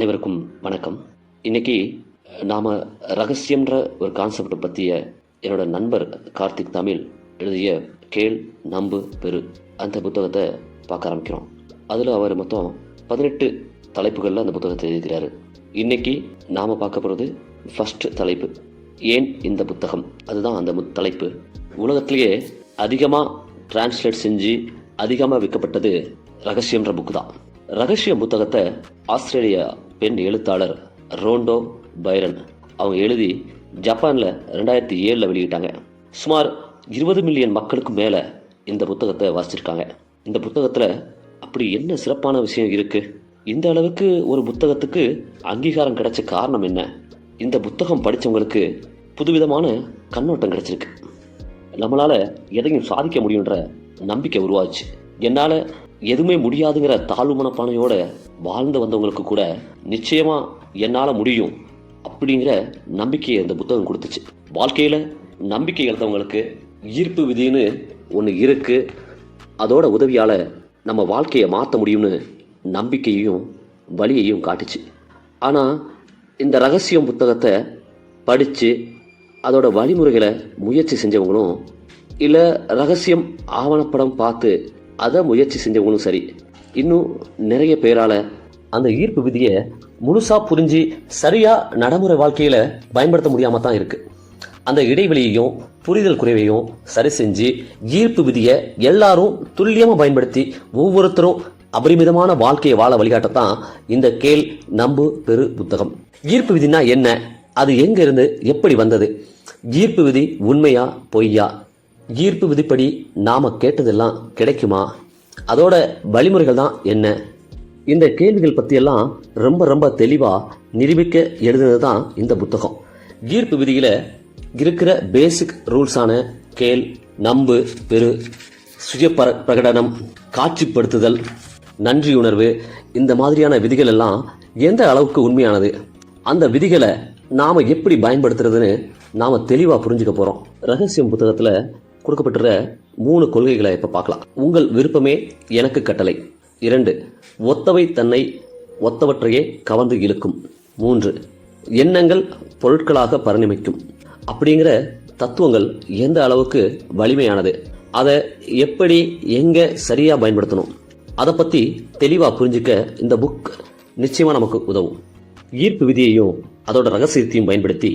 அனைவருக்கும் வணக்கம். இன்னைக்கு நாம் ரகசியம்ன்ற ஒரு கான்செப்டை பற்றிய என்னோட நண்பர் கார்த்திக் தமிழ் எழுதிய கேள் நம்பு பெரு அந்த புத்தகத்தை பார்க்க ஆரம்பிக்கிறோம். அதில் அவர் மொத்தம் பதினெட்டு தலைப்புகளில் அந்த புத்தகத்தை எழுதிக்கிறாரு இன்னைக்கு நாம் பார்க்க போகிறது ஃபர்ஸ்ட் தலைப்பு. ஏன் இந்த புத்தகம்? அதுதான் அந்த தலைப்பு. உலகத்திலேயே அதிகமாக டிரான்ஸ்லேட் செஞ்சு அதிகமாக விற்கப்பட்டது ரகசியம்ன்ற புக்கு தான். ரகசிய புத்தகத்தை ஆஸ்திரேலிய பெண் எழுத்தாளர் ரோண்டோ பைரன் அவங்க எழுதி ஜப்பானில் ரெண்டாயிரத்தி ஏழில் வெளியிட்டாங்க. சுமார் இருபது மில்லியன் மக்களுக்கு மேலே இந்த புத்தகத்தை வாசிச்சிருக்காங்க. இந்த புத்தகத்தில் அப்படி என்ன சிறப்பான விஷயம் இருக்குது இந்த அளவுக்கு ஒரு புத்தகத்துக்கு அங்கீகாரம் கிடைச்ச காரணம் என்ன? இந்த புத்தகம் படித்தவங்களுக்கு புதுவிதமான கண்ணோட்டம் கிடைச்சிருக்கு. நம்மளால எதையும் சாதிக்க முடியுன்ற நம்பிக்கை உருவாச்சு. என்னால் எதுவுமே முடியாதுங்கிற தாழ்வு மனப்பானையோட வாழ்ந்து வந்தவங்களுக்கு கூட நிச்சயமா என்னால் முடியும் அப்படிங்கிற நம்பிக்கையை இந்த புத்தகம் கொடுத்துச்சு. வாழ்க்கையில் நம்பிக்கை இழந்தவங்களுக்கு ஈர்ப்பு விதின்னு ஒன்று இருக்கு. அதோட உதவியால் நம்ம வாழ்க்கையை மாற்ற முடியும்னு நம்பிக்கையையும் வழியையும் காட்டுச்சு. ஆனால் இந்த ரகசியம் புத்தகத்தை படித்து அதோட வழிமுறைகளை முயற்சி செஞ்சவங்களும் இல்லை ரகசியம் ஆவணப்படம் பார்த்து அதை முயற்சி செஞ்சவங்களும் சரி. இன்னும் நிறைய பேரால் அந்த ஈர்ப்பு விதியை முழுசாக புரிஞ்சு சரியாக நடைமுறை வாழ்க்கையில் பயன்படுத்த முடியாமல் தான் இருக்குது அந்த இடைவெளியையும் புரிதல் குறைவையும் சரி செஞ்சு ஈர்ப்பு விதியை எல்லாரும் துல்லியமாக பயன்படுத்தி ஒவ்வொருத்தரும் அபரிமிதமான வாழ்க்கையை வாழ வழிகாட்டத்தான் இந்த கேள் நம்பு பெரு புத்தகம். ஈர்ப்பு விதினா என்ன? அது எங்கேருந்து எப்படி வந்தது? ஈர்ப்பு விதி உண்மையா பொய்யா? ஈர்ப்பு விதிப்படி நாம கேட்டதெல்லாம் கிடைக்குமா? அதோட வழிமுறைகள் தான் என்ன? இந்த கேள்விகள் பற்றியெல்லாம் ரொம்ப ரொம்ப தெளிவாக நிரூபிக்க எழுதுனது தான் இந்த புத்தகம். ஈர்ப்பு விதியில் இருக்கிற பேசிக் ரூல்ஸான கேள் நம்பு பெரு சுய பர- பிரகடனம் காட்சிப்படுத்துதல் நன்றியுணர்வு இந்த மாதிரியான விதிகள் எல்லாம் எந்த அளவுக்கு உண்மையானது? அந்த விதிகளை நாம் எப்படி பயன்படுத்துறதுன்னு நாம் தெளிவாக புரிஞ்சுக்க போகிறோம் ரகசியம் புத்தகத்தில் கொடுக்கப்பட்டுற மூணு கொள்கைகளை இப்போ பார்க்கலாம். உங்கள் விருப்பமே எனக்கு கட்டளை. இரண்டு ஒத்தவை தன்னை ஒத்தவற்றையே கவர்ந்து இழுக்கும். மூன்று எண்ணங்கள் பொருட்களாக பரிணமிக்கும். அப்படிங்கிற தத்துவங்கள் எந்த அளவுக்கு வலிமையானது? அதை எப்படி எங்கே சரியாக பயன்படுத்தணும்? அதை பற்றி தெளிவாக புரிஞ்சுக்க இந்த புக் நிச்சயமாக நமக்கு உதவும். ஈர்ப்பு விதியையும் அதோட ரகசியத்தையும் பயன்படுத்தி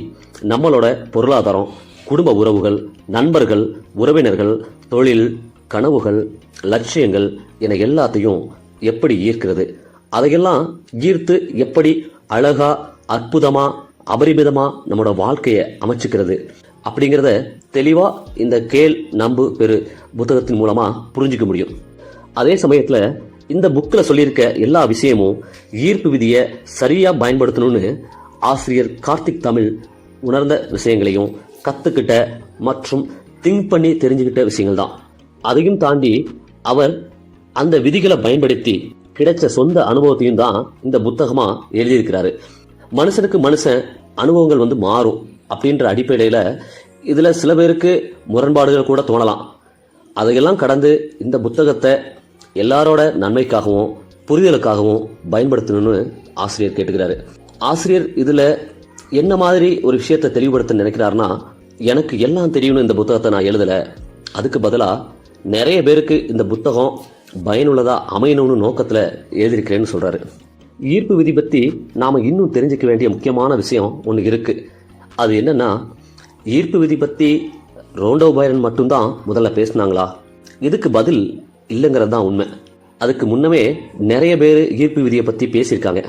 நம்மளோட பொருளாதாரம் குடும்ப உறவுகள் நண்பர்கள் உறவினர்கள் தொழில் கனவுகள் லட்சியங்கள் என எல்லாத்தையும் எப்படி ஈர்க்கிறது? அதையெல்லாம் ஈர்த்து எப்படி அழகா அற்புதமா அபரிமிதமா நம்மளோட வாழ்க்கையை அமைச்சுக்கிறது? அப்படிங்கிறத தெளிவா இந்த கேள் நம்பு பெரு புத்தகத்தின் மூலமா புரிஞ்சுக்க முடியும். அதே சமயத்துல இந்த புக்கில் சொல்லியிருக்க எல்லா விஷயமும் ஈர்ப்பு விதியை சரியாக பயன்படுத்தணும்னு ஆசிரியர் கார்த்திக் தமிழ் உணர்ந்த விஷயங்களையும் கற்றுக்கிட்ட மற்றும் திங்க் பண்ணி தெரிஞ்சுக்கிட்ட விஷயங்கள் தான் அதையும் தாண்டி அவர் அந்த விதிகளை பயன்படுத்தி கிடைச்ச சொந்த அனுபவத்தையும் தான் இந்த புத்தகமாக எழுதியிருக்கிறாரு. மனுஷனுக்கு மனுஷன் அனுபவங்கள் வந்து மாறும் அப்படின்ற அடிப்படையில் இதில் சில பேருக்கு முரண்பாடுகள் கூட தோணலாம். அதையெல்லாம் கடந்து இந்த புத்தகத்தை எல்லாரோட நன்மைக்காகவும் புரிதலுக்காகவும் பயன்படுத்தணும்னு ஆசிரியர் கேட்டுக்கிறாரு. ஆசிரியர் இதில் என்ன மாதிரி ஒரு விஷயத்தை தெளிவுபடுத்த நினைக்கிறாருன்னா எனக்கு எல்லாம் தெரியும்னு இந்த புத்தகத்தை நான் எழுதலை. அதுக்கு பதிலாக நிறைய பேருக்கு இந்த புத்தகம் பயனுள்ளதாக அமையணும்னு நோக்கத்தில் எழுதியிருக்கிறேன்னு சொல்கிறாரு ஈர்ப்பு விதி பற்றி நாம் இன்னும் தெரிஞ்சுக்க வேண்டிய முக்கியமான விஷயம் ஒன்று இருக்குது அது என்னென்னா ஈர்ப்பு விதி பற்றி ரோண்டோ பைரன் மட்டும்தான் முதல்ல பேசினாங்களா? இதுக்கு பதில் இல்லைங்கிறது தான் உண்மை. அதுக்கு முன்னமே நிறைய பேர் ஈர்ப்பு விதியை பற்றி பேசியிருக்காங்க.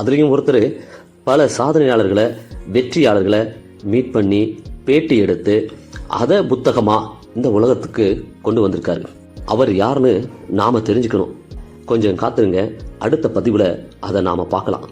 அதுலேயும் ஒருத்தர் பல சாதனையாளர்களை வெற்றியாளர்களை மீட் பண்ணி பேட்டி எடுத்து அதை புத்தகமாக இந்த உலகத்துக்கு கொண்டு வந்திருக்காரு. அவர் யாருன்னு நாம் தெரிஞ்சுக்கணும். கொஞ்சம் காத்துருங்க. அடுத்த பதிவில் அதை நாம் பார்க்கலாம்.